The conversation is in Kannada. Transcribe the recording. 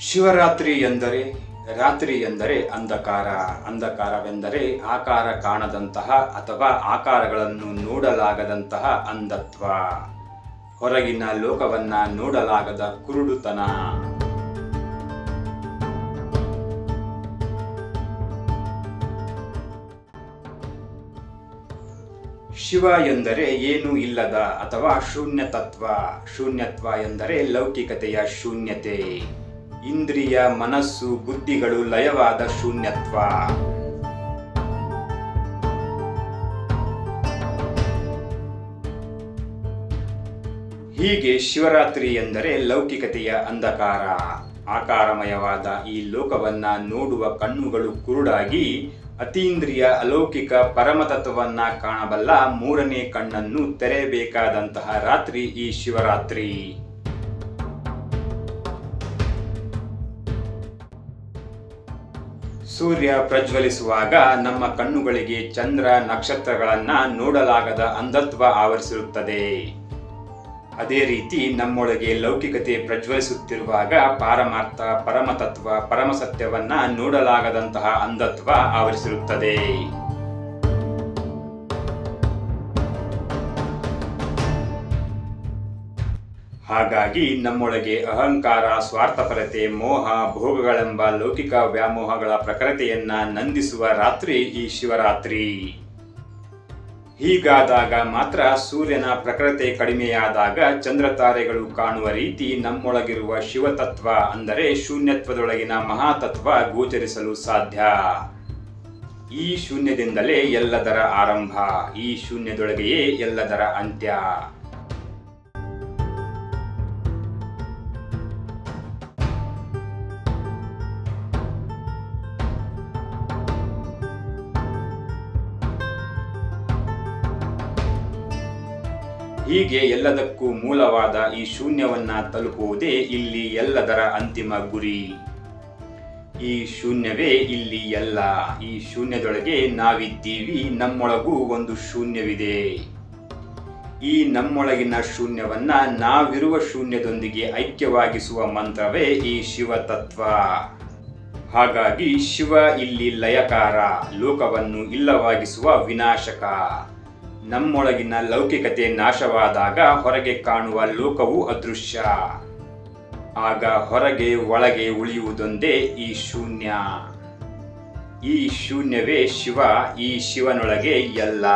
ಶಿವರಾತ್ರಿ ಎಂದರೆ, ರಾತ್ರಿ ಎಂದರೆ ಅಂಧಕಾರ. ಅಂಧಕಾರವೆಂದರೆ ಆಕಾರ ಕಾಣದಂತಹ ಅಥವಾ ಆಕಾರಗಳನ್ನು ನೋಡಲಾಗದಂತಹ ಅಂಧತ್ವ. ಹೊರಗಿನ ಲೋಕವನ್ನ ನೋಡಲಾಗದ ಕುರುಡುತನ. ಶಿವ ಎಂದರೆ ಏನೂ ಇಲ್ಲದ ಅಥವಾ ಶೂನ್ಯ ತತ್ವ ಶೂನ್ಯತ್ವ ಎಂದರೆ ಲೌಕಿಕತೆಯ ಶೂನ್ಯತೆ. ಇಂದ್ರಿಯ ಮನಸ್ಸು ಬುದ್ಧಿಗಳು ಲಯವಾದ ಶೂನ್ಯತ್ವ. ಹೀಗೆ ಶಿವರಾತ್ರಿ ಎಂದರೆ ಲೌಕಿಕತೆಯ ಅಂಧಕಾರ. ಆಕಾರಮಯವಾದ ಈ ಲೋಕವನ್ನ ನೋಡುವ ಕಣ್ಣುಗಳು ಕುರುಡಾಗಿ ಅತೀಂದ್ರಿಯ ಅಲೌಕಿಕ ಪರಮತತ್ವವನ್ನ ಕಾಣಬಲ್ಲ ಮೂರನೇ ಕಣ್ಣನ್ನು ತೆರೆಯಬೇಕಾದಂತಹ ರಾತ್ರಿ ಈ ಶಿವರಾತ್ರಿ. ಸೂರ್ಯ ಪ್ರಜ್ವಲಿಸುವಾಗ ನಮ್ಮ ಕಣ್ಣುಗಳಿಗೆ ಚಂದ್ರ ನಕ್ಷತ್ರಗಳನ್ನು ನೋಡಲಾಗದ ಅಂಧತ್ವ ಆವರಿಸಿರುತ್ತದೆ. ಅದೇ ರೀತಿ ನಮ್ಮೊಳಗೆ ಲೌಕಿಕತೆ ಪ್ರಜ್ವಲಿಸುತ್ತಿರುವಾಗ ಪಾರಮಾರ್ಥ, ಪರಮತತ್ವ, ಪರಮಸತ್ಯವನ್ನ ನೋಡಲಾಗದಂತಹ ಅಂಧತ್ವ ಆವರಿಸಿರುತ್ತದೆ. ಹಾಗಾಗಿ ನಮ್ಮೊಳಗೆ ಅಹಂಕಾರ, ಸ್ವಾರ್ಥಪರತೆ, ಮೋಹ, ಭೋಗಗಳೆಂಬ ಲೌಕಿಕ ವ್ಯಾಮೋಹಗಳ ಪ್ರಕೃತಿಯನ್ನ ನಂದಿಸುವ ರಾತ್ರಿ ಈ ಶಿವರಾತ್ರಿ. ಹೀಗಾದಾಗ ಮಾತ್ರ ಸೂರ್ಯನ ಪ್ರಕೃತಿ ಕಡಿಮೆಯಾದಾಗ ಚಂದ್ರ ತಾರೆಗಳು ಕಾಣುವ ರೀತಿ ನಮ್ಮೊಳಗಿರುವ ಶಿವತತ್ವ ಅಂದರೆ ಶೂನ್ಯತ್ವದೊಳಗಿನ ಮಹಾತತ್ವ ಗೋಚರಿಸಲು ಸಾಧ್ಯ. ಈ ಶೂನ್ಯದಿಂದಲೇ ಎಲ್ಲದರ ಆರಂಭ, ಈ ಶೂನ್ಯದೊಳಗೆಯೇ ಎಲ್ಲದರ ಅಂತ್ಯ. ಹೀಗೆ ಎಲ್ಲದಕ್ಕೂ ಮೂಲವಾದ ಈ ಶೂನ್ಯವನ್ನ ತಲುಪುವುದೇ ಇಲ್ಲಿ ಎಲ್ಲದರ ಅಂತಿಮ ಗುರಿ. ಈ ಶೂನ್ಯವೇ ಇಲ್ಲಿ ಎಲ್ಲ. ಈ ಶೂನ್ಯದೊಳಗೆ ನಾವಿದ್ದೀವಿ, ನಮ್ಮೊಳಗೂ ಒಂದು ಶೂನ್ಯವಿದೆ. ಈ ನಮ್ಮೊಳಗಿನ ಶೂನ್ಯವನ್ನ ನಾವಿರುವ ಶೂನ್ಯದೊಂದಿಗೆ ಐಕ್ಯವಾಗಿಸುವ ಮಂತ್ರವೇ ಈ ಶಿವ ತತ್ವ ಹಾಗಾಗಿ ಶಿವ ಇಲ್ಲಿ ಲಯಕಾರ, ಲೋಕವನ್ನು ಇಲ್ಲವಾಗಿಸುವ ವಿನಾಶಕ. ನಮ್ಮೊಳಗಿನ ಲೌಕಿಕತೆ ನಾಶವಾದಾಗ ಹೊರಗೆ ಕಾಣುವ ಲೋಕವು ಅದೃಶ್ಯ. ಆಗ ಹೊರಗೆ ಒಳಗೆ ಉಳಿಯುವುದೊಂದೇ ಈ ಶೂನ್ಯ. ಈ ಶೂನ್ಯವೇ ಶಿವ, ಈ ಶಿವನೊಳಗೆ ಎಲ್ಲ.